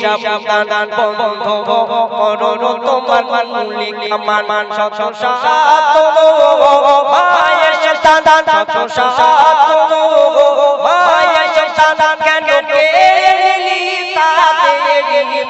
সাবধান বন্ধ করো তোমার কুলি কামান শত সাত মায়ের সন্তান শত সাত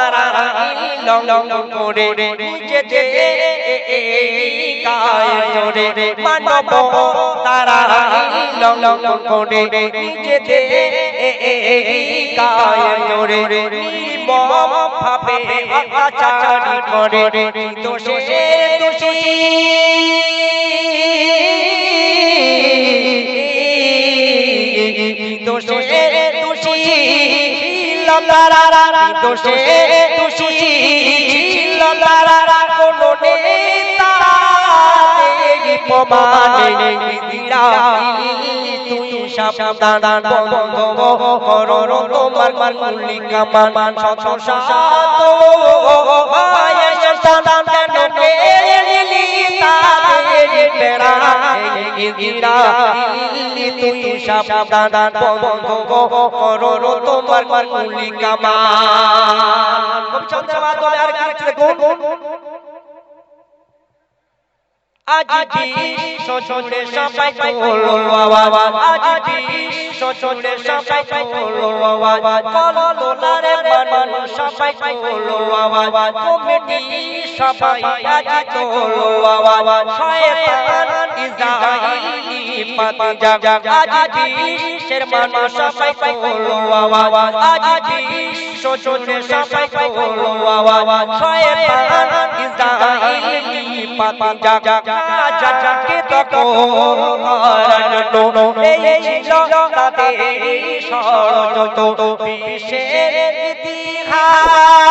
তারা লং লং করে গায় জোরে মানব তারা লং লং করে দোষী। লারা দোষে দোষী লারা কোন নেতা প্রমাণে। তুই সাবধান, বন্ধ করো, তোমার কুলি কামান শত সাত মায়ের সন্তান কেন পেয়ে নিলি তাদের বেড়া দিরা তুই সাবধান, বন্ধ করো তোমার কুলি কামান। কবি চন্দ্রমা দলে আর সবাই সবাই পাতি জাগ আজ বিশ্বের মানুষ সবাই করল আওয়াজ আজ বিশ্ব শোনে সবাই করল আওয়াজ শয়তান ইসরাইলি পাতি জাগ তকো এই ছিল তাদের ষড়যন্ত্র বিশ্বের ইতিহাস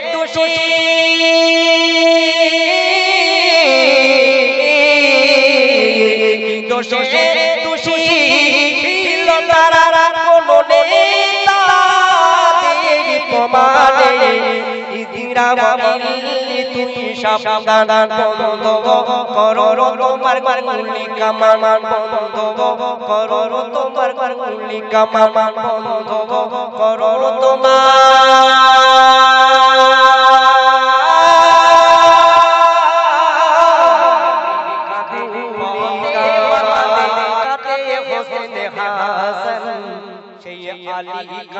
দোষী দোষে দোষী তারা, কোনো নেতা প্রমাণে তুমি সাবধান বন্ধ করো তোমার কুলি কামান বন্ধ করো তোমার কুলি কামান বন্ধ করো আলী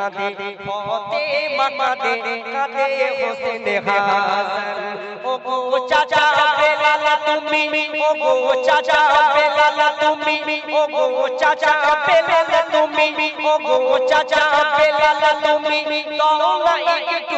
কাঁদে ফতে মাকাদে কাঁদে হোসেন হাসান ও গো চাচা বেলাল তুমি ও গো চাচা বেলাল তুমি ও গো চাচা বেলাল তুমি ও গো চাচা বেলাল তুমি। দৌলা একটু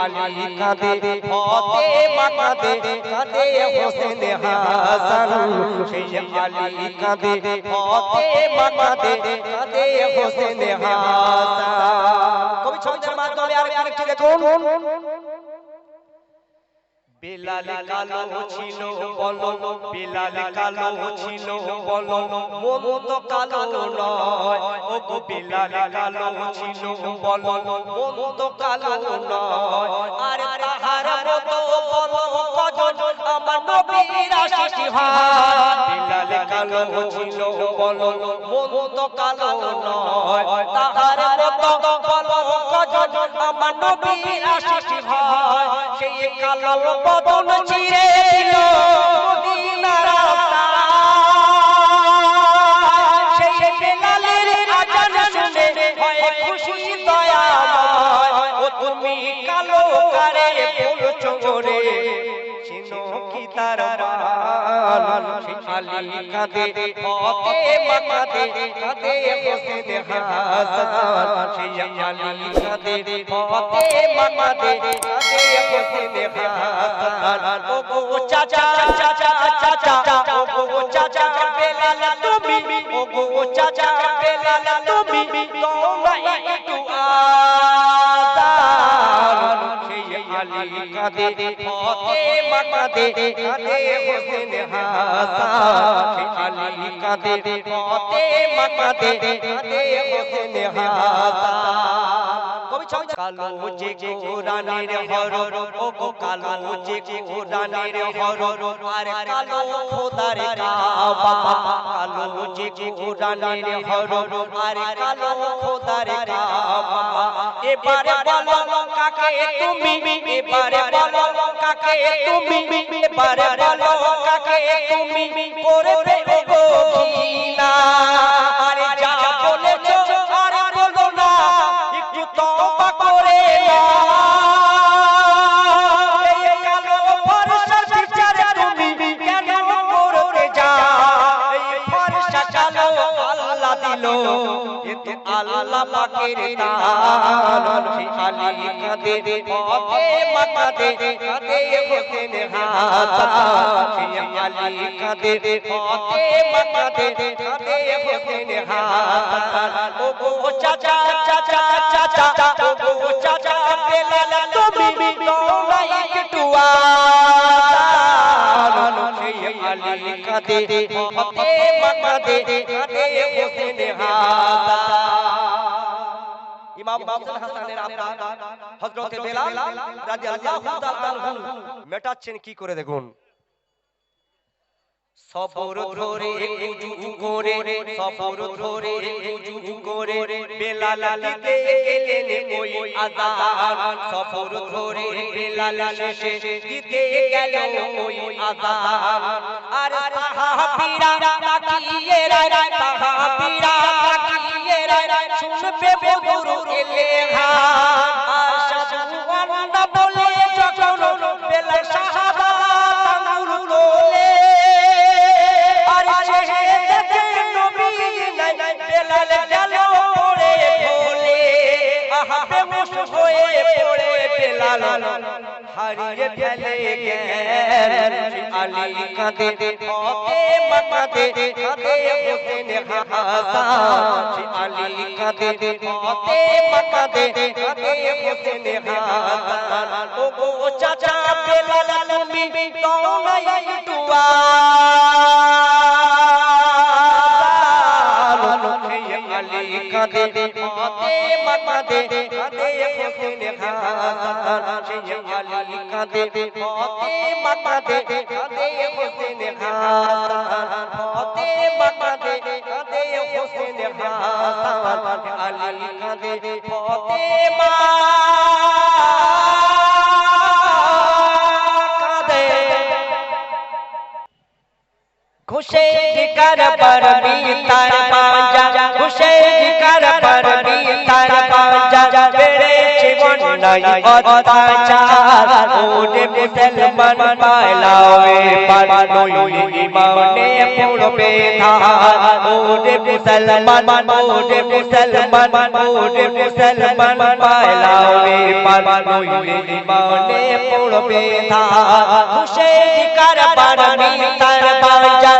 আলী কাঁদে ফতে মাকাদে কাঁদে হোসেন হাসান সেই আলী কাঁদে ফতে মাকাদে কাঁদে হোসেন হাসান কবি ছন্দের মাধ্যমে আর আরেকটি দেখুন? বেলাল কালো ছিল বলো বেলাল কালো ছিল বলো মন তো কালো নয়। ও গো বেলাল কালো ছিল বলো মন তো কালো নয়। আর তাহার মতো বলো কজন আমার নবীর আশিস হয়। বেলাল কালো ছিল বলো মন তো কালো নয়। তাহার মতো বলো কজন আমার নবীর আশিস হয়। সেই কালো বদন কাঁদে ফতে মাকাদে কাঁদে হোসেন হাসান সেই আলী কাঁদে ফতে মাকাদে কাঁদে হোসেন হাসান ও গো চাচা চাচা চাচা ও গো চাচা বেলাল তুমি ও গো চাচা বেলাল তুমি তোমরা একটু আদান সেই আলী কাঁদে ফতে মাকাদে কাঁদে হোসেন হাসান আলী কাঁদে ফতে মাকাদে কাঁদে হোসেন হাসান কালো যে কোরআনের হরর ও গো কালো যে কোরআনের হরর। আর কালো খোদার কাবা। কালো যে কোরআনের হরর। আর কালো খোদার কাবা। এবারে বলো কাকে তুমি। এবারে বলো কাকে তুমি? এবারে বলো কাকে তুমি? করবে পাকের। সেই আলী কাঁদে, ফতে মাকাদে, কাঁদে হোসেন হাসান। আলী কাঁদে, ফতে মাকাদে, কাঁদে হোসেন হাসান। ও গো চাচা চাচা চাচা ও গো চাচা বেলাল তুমি তোমরা একটু আদান কাঁদে ফতে মাকাদে কাঁদে হোসেন হাসান ইমাম হোসেন হাসানের আপনার হযরতে বেলাল রাদিয়াল্লাহু তাআলা আনহু মেটাচ্ছেন কি করে দেখুন? সফর ধরে উজু করে সফর ধরে উজু করে বেলাল দিতে গেলেন ওই আযান সফর ধরে বেলাল শেষে দিতে গেল ওই আযান আর সাহাবীরা তাকিয়ে রায় সাহাবীরা শুনবে বদর এলে আন্না বলে যখন বেলাল সাহাবা আঙ্গুল তোলে। আর সে দেখে নবী নাই, বেলাল গেল পড়ে ভোলে আহা, বেহুশ হয়ে পড়ে বেলাল। হারিয়ে ফেলে আলী কাঁদে ফতে মাকাদে কাঁদে হোসেন হাসান আলী কাঁদে ফতে মাকাদে কাঁদে হোসেন হাসান ও গো চাচা বেলাল তুমি তোমরা একটু আদান আলী কাঁদে ফতে মাকাদে কাঁদে হোসেন হাসান সেই আলী কাঁদে ফতে মাকাদে কাঁদে হোসেন ফতে মাকাদে কাঁদে হোসেন আলী কাঁদে ফতে মা কাঁদে ঘুষে কারবার বিতার পাঞ্জা হুসেন কারবার বিতার পাঞ্জা বেড়েছে অন্যায় অত্যাচার ওরে মুসলমান পালাওয়ে পার ইমানে পড়বে ধার ওরে মুসলমান ওরে মুসলমান ওরে মুসলমান পালাওয়ে পার ইমানে পড়বে ধার কারবার বিতার পাঞ্জা বেড়েছে অন্যায়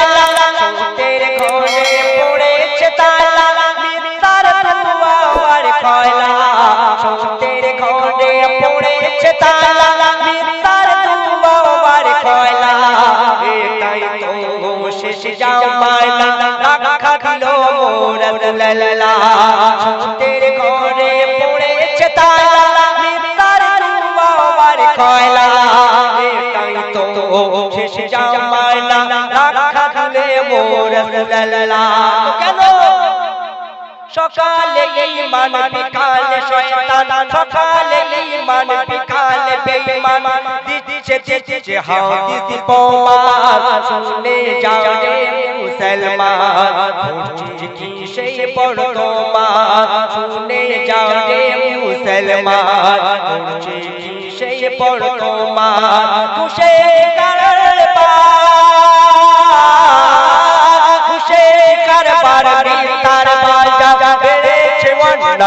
শেষ জামানা রাখা দিল রাসূলুল্লাহ সোতের ঘরে পড়েছে তালা তো শেষ জামানা রাখা খালে মোর রাসূলুল্লাহ কেন সকালে ঈমান বিকালে শয়তান, সকালে ঈমান বিকালে বেঈমান। দিচ্ছে দিচ্ছে হাদিস প্রমাণ শুনে যাও রে মুসলমান। ঘুরছি কি সেই শুনে যাও রে মুসলমান। সেই বড় তোমার খুশে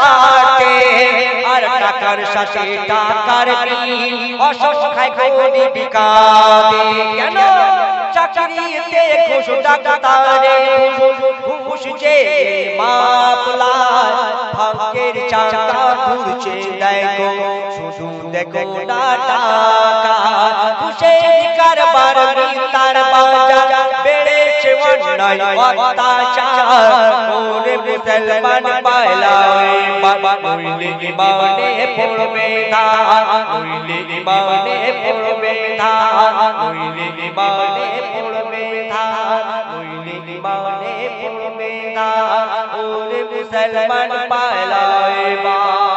সাথে আর টাকার সাথে টাকার অসহায় গো দীপিকাতে কেন? চাকরিতে ঘুষ ডাক্তারে ঘুষ যে মাপলায় ভাগ্যের চাকা ঘুরছে দেখো শুধু দেখো টাকা। বেড়েছে অত্যাচার। ওরে মুসলমান পালায়। বাবা নইলে ইমানে পড়বে ধার নইলে ইমানে পড়বে ধার নইলে ইমানে পড়বে ধার নইলে ইমানে পড়বে ধার ওরে মুসলমান পালায়।